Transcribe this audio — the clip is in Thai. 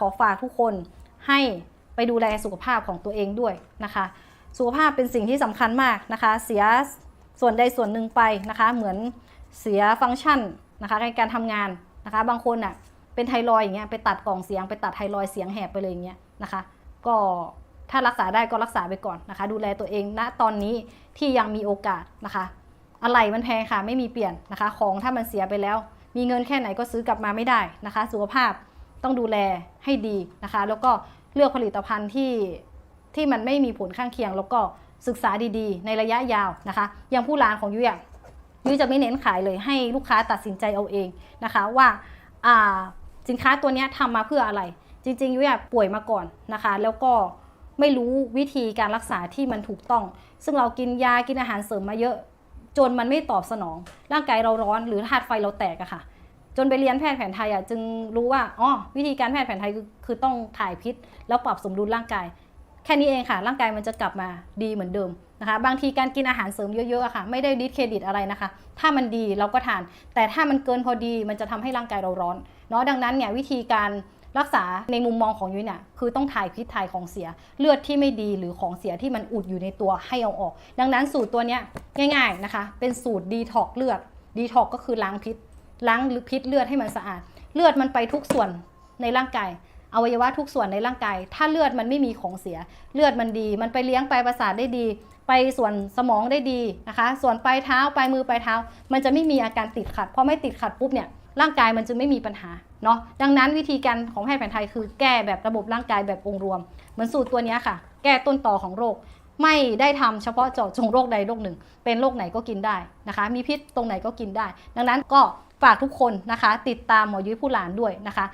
ขอฝากทุกคนให้ไปดูแลสุขภาพของตัวเองด้วยนะคะ สุขภาพเป็นสิ่งที่สำคัญมากนะคะ เสียส่วนใดส่วนหนึ่งไปนะคะ เหมือนเสียฟังก์ชันนะคะในการทำงานนะคะ บางคนอะเป็นไทรอยอย่างเงี้ยไปตัดกล่องเสียงไปตัดไทรอยเสียงแหบไปเลยอย่างเงี้ยนะคะ ก็ถ้ารักษาได้ก็รักษาไปก่อนนะคะ ดูแลตัวเองณตอนนี้ที่ยังมีโอกาสนะคะ อะไรมันแพงค่ะไม่มีเปลี่ยนนะคะ ของถ้ามันเสียไปแล้ว มีเงินแค่ไหนก็ซื้อกลับมาไม่ได้นะคะ สุขภาพ ต้องดูแลให้ดีนะคะ แล้วก็เลือกผลิตภัณฑ์ที่ที่มันไม่มีผลข้างเคียง แล้วก็ศึกษาดีๆ ในระยะยาวนะคะ อย่างผู้ร้านของยุ้ยยุ้ยจะไม่เน้นขายเลยให้ลูกค้าตัดสินใจเอาเองนะคะว่าสินค้าตัวนี้ทำมาเพื่ออะไร จริงๆยุ้ยป่วยมาก่อนนะคะ แล้วก็ไม่รู้วิธีการรักษาที่มันถูกต้อง ซึ่งเรากินยากินอาหารเสริมมาเยอะ จนมันไม่ตอบสนอง ร่างกายเราร้อนหรือธาตุไฟเราแตกอะค่ะ จนไปเรียนแพทย์แผนไทยอะจึงรู้ว่าอ๋อวิธีการแพทย์แผนไทยคือคือต้องถ่ายพิษ แล้วปรับสมดุลร่างกาย แค่นี้เองค่ะร่างกายมันจะกลับมาดีเหมือนเดิมนะคะบางทีการกินอาหารเสริมเยอะๆอะค่ะ ไม่ได้ดิสเครดิตอะไรนะคะ ถ้ามันดีเราก็ทาน แต่ถ้ามันเกินพอดีมันจะทำให้ร่างกายเราร้อนเนาะดังนั้นเนี่ยวิธีการรักษาในมุมมองของยุ้ยเนี่ยคือต้องถ่ายพิษถ่ายของเสีย เลือดที่ไม่ดีหรือของเสียที่มันอุดอยู่ในตัวให้เอาออก ดังนั้นสูตรตัวเนี้ยง่าย ๆนะคะ เป็นสูตรดีท็อกเลือดดีท็อกก็คือล้างพิษ ล้างพิษเลือดให้มันสะอาด เลือดมันไปทุกส่วนในร่างกายอวัยวะทุกส่วนในร่างกาย ถ้าเลือดมันไม่มีของเสีย เลือดมันดี มันไปเลี้ยงไปประสาทได้ดี ไปส่วนสมองได้ดีนะคะ ส่วนปลายเท้าปลายมือปลายเท้า มันจะไม่มีอาการติดขัด พอไม่ติดขัดปุ๊บเนี่ยร่างกายมันจะไม่มีปัญหาเนาะ ดังนั้นวิธีการของแพทย์แผนไทยคือแก้แบบระบบร่างกายแบบองค์รวม เหมือนสูตรตัวนี้ค่ะ แก้ต้นต่อของโรค ไม่ได้ทำเฉพาะเจาะจงโรคใดโรคหนึ่ง เป็นโรคไหนก็กินได้นะคะ มีพิษตรงไหนก็กินได้ ดังนั้นก็ฝากทุกคนนะคะ ติดตามหมอยุ้ยผู้หลานด้วยนะคะ